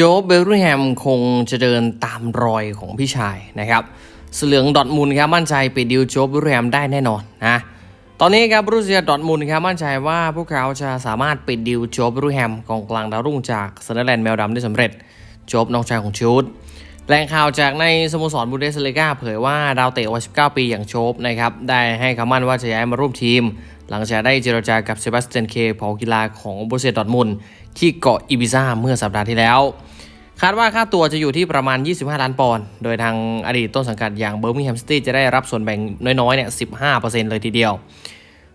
โจเบลริแฮมคงจะเดินตามรอยของพี่ชายนะครับสเหลืองดอทมุนครับมั่นใจปิดดิวโจเบลริแฮมได้แน่นอนนะตอนนี้ครับบรูเซียดอทมุนครับมั่นใจว่าพวกเขาจะสามารถปิดดิวโจเบลริแฮมกองกลางดาวรุ่งจากเซเนอร์แลนด์แมวดำได้สำเร็จโจบน้องชายของชูดแหล่งข่าวจากในสโมสรบูเดสเลกาเผยว่าดาวเตะวัย19 ปีอย่างโชบนะครับได้ให้คำมั่นว่าจะย้ายมาร่วมทีม หลังจากได้เจรจากับเซบาสเตียนเคผอกีฬาของบรูเซียดอทมุนที่เกาะอิบิซ่าเมื่อสัปดาห์ที่แล้ว คาดว่าค่าตัวจะอยู่ที่ประมาณ 25 ล้านปอนด์โดยทางอดีตต้นสังกัดอย่างเบอร์มิงแฮมซิตี้จะได้รับส่วนแบ่งน้อยๆเนี่ย15%เลยทีเดียว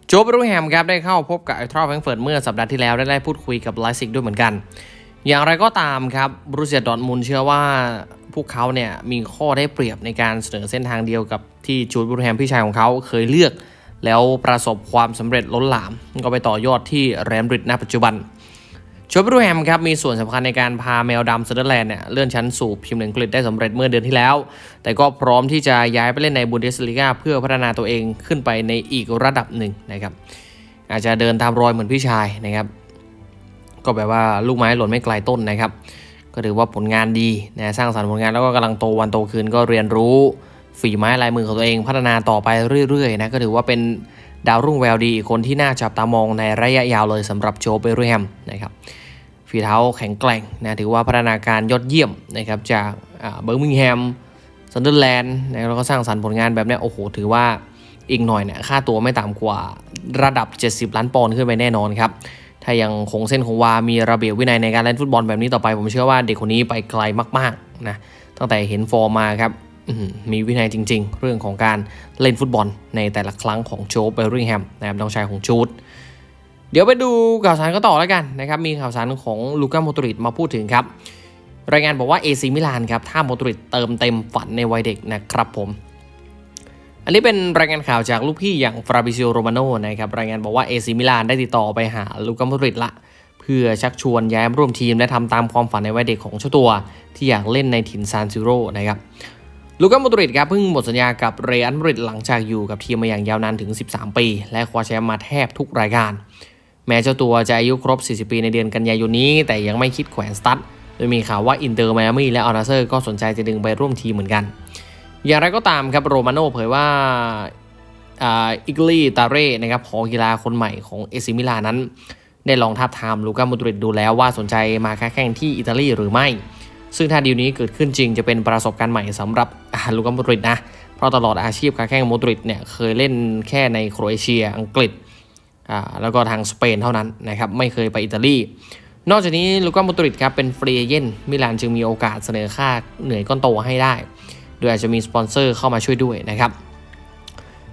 โจบรูแฮมครับได้เข้าพบกับไอทรอแฟรงเฟิร์ตเมื่อสัปดาห์ที่แล้วได้ได้พูดคุยกับไลซิกด้วยเหมือนกัน อย่างไรก็ตามครับบรูเซียดอทมุนด์เชื่อว่าพวกเขาเนี่ยมีข้อได้เปรียบในการเสนอเส้นทางเดียวกับที่จูดบรูแฮมพี่ชายของเขาเคยเลือก แล้วประสบความสำเร็จล้นหลาม ก็ไปต่อยอดที่แรมบริดณปัจจุบันโชบรูแฮมครับมีส่วนสำคัญในการพาแมวดำเซเดอร์แลนด์เนี่ยเลื่อนชั้นสู่พรีเมียร์ลีกอังกฤษได้สำเร็จเมื่อเดือนที่แล้ว แต่ก็พร้อมที่จะย้ายไปเล่นในบุนเดสลีกาเพื่อพัฒนาตัวเองขึ้นไปในอีกระดับหนึ่งนะครับอาจจะเดินตามรอยเหมือนพี่ชายนะครับ ก็แบบว่าลูกไม้หล่นไม่ไกลต้นนะครับ ก็ถือว่าผลงานดีนะสร้างสรรค์ผลงานแล้วก็กำลังโตวันโตคืนก็เรียนรู้ ฝีไม้ลายมือของตัวเองพัฒนาต่อไปเรื่อยๆนะก็ถือว่าเป็นดาวรุ่งแววดีอีกคนที่น่าจับตามองในระยะยาวเลยสำหรับโจเบรแฮมนะครับฝีเท้าแข็งแกร่งนะถือว่าพัฒนาการยอดเยี่ยมนะครับจากเบอร์มิงแฮมซันเดอร์แลนด์นะแล้วก็สร้างสรรค์ผลงานแบบนี้โอ้โห ถือว่าอีกหน่อยเนี่ยค่าตัวไม่ต่ำกว่าระดับ 70 ล้านปอนด์ขึ้นไปแน่นอนครับ ถ้ายังคงเส้นคงวา มีระเบียบวินัยในการเล่นฟุตบอลแบบนี้ต่อไป ผมเชื่อว่าเด็กคนนี้ไปไกลมากๆนะตั้งแต่เห็นฟอร์มมาครับ มีวินัยจริง ๆ เรื่องของการเล่นฟุตบอลในแต่ละครั้งของโจเบอร์ริงแฮมนะครับน้องชายของจูดเดี๋ยวไปดูข่าวสารก็ต่อแล้วกันนะครับมีข่าวสารของลูก้าโมตริตมาพูดถึงครับ รายงานบอกว่าเอซิมิลานครับถ้าโมตริตเติมเต็มฝันในวัยเด็กนะครับผมอันนี้เป็นรายงานข่าวจากลูกพี่อย่างฟราบิซิโอโรมาโนนะครับรายงานบอกว่าเอซิมิลานได้ติดต่อไปหาลูก้าโมริตละเพื่อชักชวนย้ายมร่วมทีมและทำตามความฝันในวัยเด็กของเจ้าตัว ที่อยากเล่นในถิ่นซานซิโร่นะครับ ลูก้าโมริตครับเพิ่งหมดสัญญากับเรอัลมาดริดหลังจากอยู่กับทีมมาอย่างยาวนานถึง 13 ปี และคว้าแชมป์มาแทบทุกรายการ แม้เจ้าตัวจะอายุครบ 40 ปีในเดือนกันยายนนี้ แต่ยังไม่คิดแขวนสตั๊ดโดยมีข่าวว่าอินเตอร์ไมอามี่และออนาเซอร์ก็สนใจจะดึงไปร่วมทีมเหมือนกัน อย่างไรก็ตามครับโรมาโน่เผยว่าอิกลีตาเร่นะครับพอกีฬาคนใหม่ของเอซิมิลานั้น ได้ลองทับทามลูก้าโมดริดดูแล้วว่าสนใจมาค้าแข่งที่อิตาลีหรือไม่ ซึ่งถ้าดีลนี้เกิดขึ้นจริงจะเป็นประสบการณ์ใหม่สำหรับ ลูกาโมดริดนะ เพราะตลอดอาชีพค้าแข่งโมดริดเนี่ยเคยเล่นแค่ในโครเอเชีย อังกฤษอ่าแล้วก็ทางสเปนเท่านั้นนะครับไม่เคยไปอิตาลีนอกจากนี้ลูก้าโมดริดครับเป็นฟรีเอเจนต์มิลานจึงมีโอกาสเสนอค่าเหนื่อยก้อนโตให้ได้ โดยอาจจะมีสปอนเซอร์เข้ามาช่วยด้วยนะครับ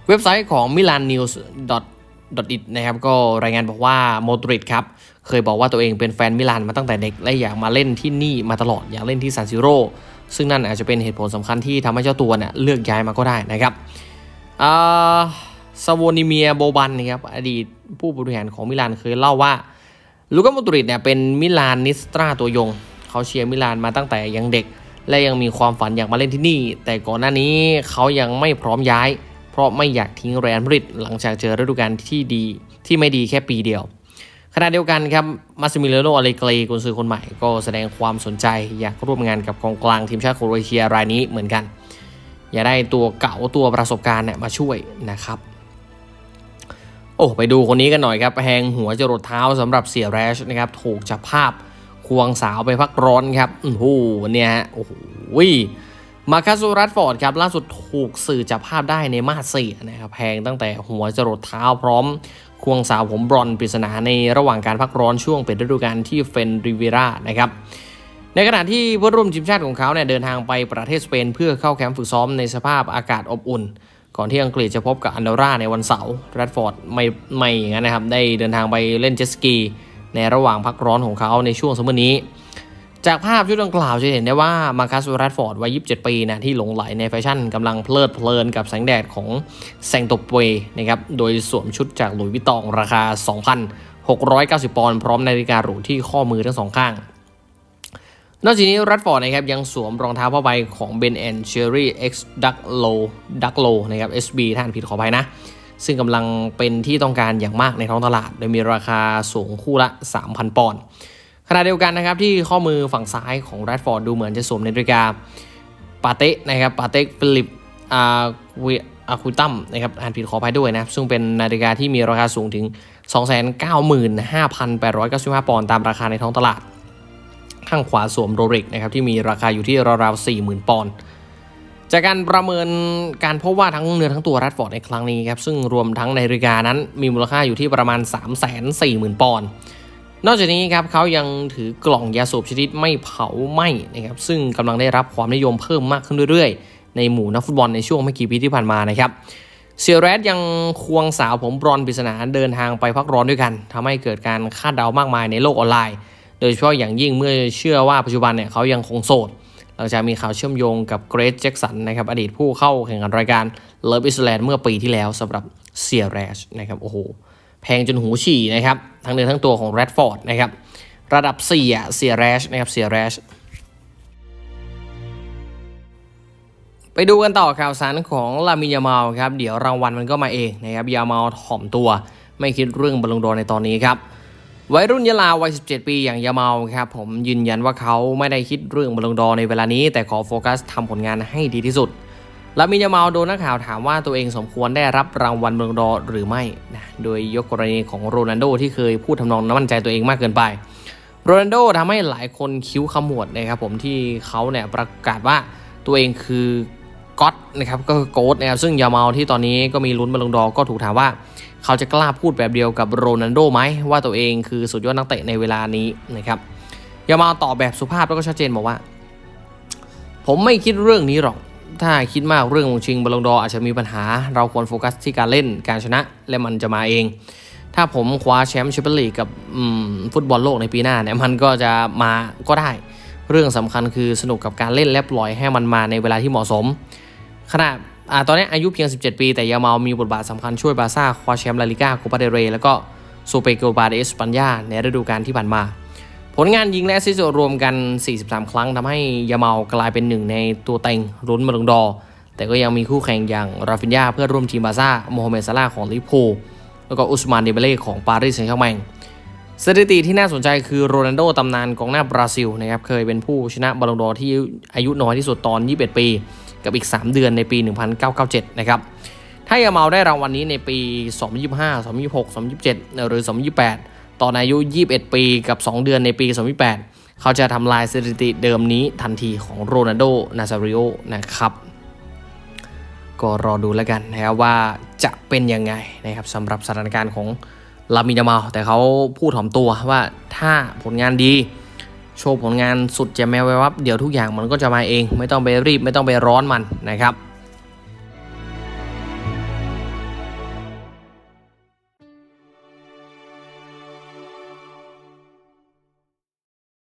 เว็บไซต์ของ Milan News it นะครับก็รายงานบอกว่าโมดริดครับ เคยบอกว่าตัวเองเป็นแฟนมิลานมาตั้งแต่เด็ก และอยากมาเล่นที่นี่มาตลอดอยากเล่นที่ซานซิโร ซึ่งนั่นอาจจะเป็นเหตุผลสำคัญที่ทำให้เจ้าตัวเนี่ยเลือกย้ายมาก็ได้นะครับซาวนิเมียโบบันนะครับอดีตผู้บริหารของมิลานเคยเล่าว่าลูก้าโมดริดเนี่ยเป็นมิลานนิสตราตัวยง เขาเชียร์มิลานมาตั้งแต่ยังเด็ก และยังมีความฝันอยากมาเล่นที่นี่ แต่ก่อนหน้านี้เขายังไม่พร้อมย้าย เพราะไม่อยากทิ้งแรนบริดหลังจากเจอฤดูกาลที่ดีที่ไม่ดีแค่ปีเดียว ขณะเดียวกันครับมาซิมิเลโนอเลเกรกุนซือคนใหม่ก็แสดงความสนใจอยากร่วมงานกับกองกลางทีมชาติโครเอเชียรายนี้เหมือนกัน อยากได้ตัวเก่าตัวประสบการณ์เนี่ยมาช่วยนะครับ โอ้ไปดูคนนี้กันหน่อยครับแหงหัวจรดเท้าสำหรับเสียแรชนะครับถูกจับภาพควงสาวไปพักร้อนครับโอ้โหเนี่ยโอ้โหมาคาซูรัตฟอร์ดครับล่าสุดถูกสื่อจับภาพได้ในมาเซียนะครับแพงตั้งแต่หัวจรดเท้าพร้อม ควงสาวผมบรอนปริศนาในระหว่างการพักร้อนช่วงเป็นฤดูกาลที่เฟนริเวรานะครับในขณะที่เพื่อนร่วมทีมชาติของเขาเนี่ยเดินทางไปประเทศสเปนเพื่อเข้าแคมป์ฝึกซ้อมในสภาพอากาศอบอุ่น ก่อนที่อังกฤษจะพบกับอันดอร่าในวันเสาร์แรดฟอร์ดไม่ไม่อย่างนั้นนะครับได้เดินทางไปเล่นเจ็ตสกีในระหว่างพักร้อนของเขาในช่วงสมัยนี้ จากภาพชุดดังกล่าวจะเห็นได้ว่ามาคัสแรดฟอร์ดวัย 27 ปีนะที่หลงไหลในแฟชั่นกำลังเพลิดเพลินกับแสงแดดของแซงโตเปนะครับโดยสวมชุดจากหลุยส์วิตตองราคา 2,690 ปอนด์พร้อมนาฬิกาหรูที่ข้อมือทั้งสองข้าง นอกจากนี้รัดฟอร์ดนะครับยังสวมรองเท้าผ้าใบของเบนแอนเชอรี่เอ็กซ์ดักโลดักโลนะครับ SB ท่านผิดขออภัยนะ ซึ่งกำลังเป็นที่ต้องการอย่างมากในท้องตลาด โดยมีราคาสูงคู่ละ 3,000 ปอนด์ ขณะเดียวกันนะครับที่ข้อมือฝั่งซ้ายของแรดฟอร์ดดูเหมือนจะสวมนาฬิกาปาเต้นะครับปาเต้ฟิลิปอาเวอาคุตัมนะครับอ่านผิดขออภัยด้วยนะ ซึ่งเป็นนาฬิกาที่มีราคาสูงถึง 295,895 ปอนด์ตามราคาในท้องตลาด ข้างขวาสวมโรเล็กนะครับที่มีราคาอยู่ที่ราวๆ40,000 ปอนด์จากการประเมินการพบว่าทั้งเนื้อทั้งตัวแรดฟอร์ดในครั้งนี้ครับซึ่งรวมทั้งนาฬิกานั้นมีมูลค่าอยู่ที่ประมาณ 340,000 ปอนด์ นอกจากนี้ครับเขายังถือกล่องยาสูบชนิดไม่เผาไหม้นะครับซึ่งกำลังได้รับความนิยมเพิ่มมากขึ้นเรื่อยๆ ในหมู่นักฟุตบอลในช่วงไม่กี่ปีที่ผ่านมานะครับเซียแรดยังควงสาวผมบรอนซ์ปริศนาเดินทางไปพักร้อนด้วยกันทำให้เกิดการคาดเดามากมายในโลกออนไลน์ โดยเฉพาะอย่างยิ่งเมื่อเชื่อว่าปัจจุบันเนี่ยเขายังคงโสดหลังจากมีข่าวเชื่อมโยงกับเกรซแจ็กสันนะครับอดีตผู้เข้าแข่งขันรายการเลิฟอิสแลนด์เมื่อปีที่แล้วสำหรับเซียแรชนะครับโอ้โห แพงจนหูฉี่นะครับ ทั้งเนื้อทั้งตัวของแรดฟอร์ดนะครับ ระดับ4อะเซียแรชนะครับเซียแรชไปดูกันต่อข่าวสารของลามินยามาลครับ เดี๋ยวรางวัลมันก็มาเองนะครับยามาลถ่อมตัว ไม่คิดเรื่องบอลลงดอร์ในตอนนี้ครับวัยรุ่นยะลาวัย 17 ปีอย่างยาเมาครับผมยืนยันว่าเขาไม่ได้คิดเรื่องบอลลงดอร์ในเวลานี้ แต่ขอโฟกัสทำผลงานให้ดีที่สุด ลามินยาเมาโดนนักข่าวถามว่าตัวเองสมควรได้รับรางวัลบอลลงดอหรือไม่นะโดยยกกรณีของโรนัลโดที่เคยพูดทำนองน้ำมันใจตัวเองมากเกินไป โรนัลโดทำให้หลายคนคิ้วขมวดนะครับผมที่เขาเนี่ยประกาศว่าตัวเองคือก๊อตนะครับก็คือโกดนะครับซึ่งยาเมาที่ตอนนี้ก็มีลุ้นบอลลงดอก็ถูกถามว่า เขาจะกล้าพูดแบบเดียวกับโรนัลโดไหมว่าตัวเองคือสุดยอดนักเตะในเวลานี้นะครับยามาตอบแบบสุภาพแล้วก็ชัดเจนบอกว่า ผมไม่คิดเรื่องนี้หรอก ถ้าคิดมากเรื่องของชิงบอลลงดอร์อาจจะมีปัญหา เราควรโฟกัสที่การเล่นการชนะและมันจะมาเอง ถ้าผมคว้าแชมป์แชมเปี้ยนลีกกับฟุตบอลโลกในปีหน้าเนี่ยมันก็จะมาก็ได้ เรื่องสำคัญคือสนุกกับการเล่นและปล่อยให้มันมาในเวลาที่เหมาะสมขณะตอนนี้อายุเพียง 17 ปี แต่ยาเมามีบทบาทสำคัญช่วยบาซ่าคว้าแชมป์ลาลิก้าโคปาเดเรแล้วก็โซเปโกบาเดสปัญญาในฤดูกาลที่ผ่านมา ผลงานยิงและแอสซิสรวมกัน 43 ครั้งทำให้ยาเมากลายเป็นหนึ่งในตัวเต็งลุ้นบอลงดอ แต่ก็ยังมีคู่แข่งอย่างราฟินยาเพื่อร่วมทีมบาซ่าโมฮัมเหม็ดซาลาของลิเวอร์พูลแล้วก็อุสมานเดเบเล่ของปารีสแซงต์แชร์แมงสถิติที่น่าสนใจคือโรนัลโดตำนานกองหน้าบราซิลนะครับเคยเป็นผู้ชนะบอลลงดอที่อายุน้อยที่สุดตอน 21 ปี กับอีก 3 เดือนในปี 1997 นะครับถ้ายาเมาได้รางวัลนนี้ในปี 2025 2026 2027 หรือ 2028 ตอนอายุ 21 ปีกับ 2 เดือนในปี 2028เขาจะทำลายสถิติเดิมนี้ทันทีของโรนัลโด นาซาริโอ นะครับ ก็รอดูแล้วกันนะครับว่าจะเป็นยังไงนะครับสำหรับสถานการณ์ของลามินยามาลแต่เขาพูดถ่อมตัวว่าถ้าผลงานดีโชว์ผลงานสุดจะแมวไว้วับเดี๋ยวทุกอย่างมันก็จะมาเอง ไม่ต้องไปรีบไม่ต้องไปร้อนมันนะครับ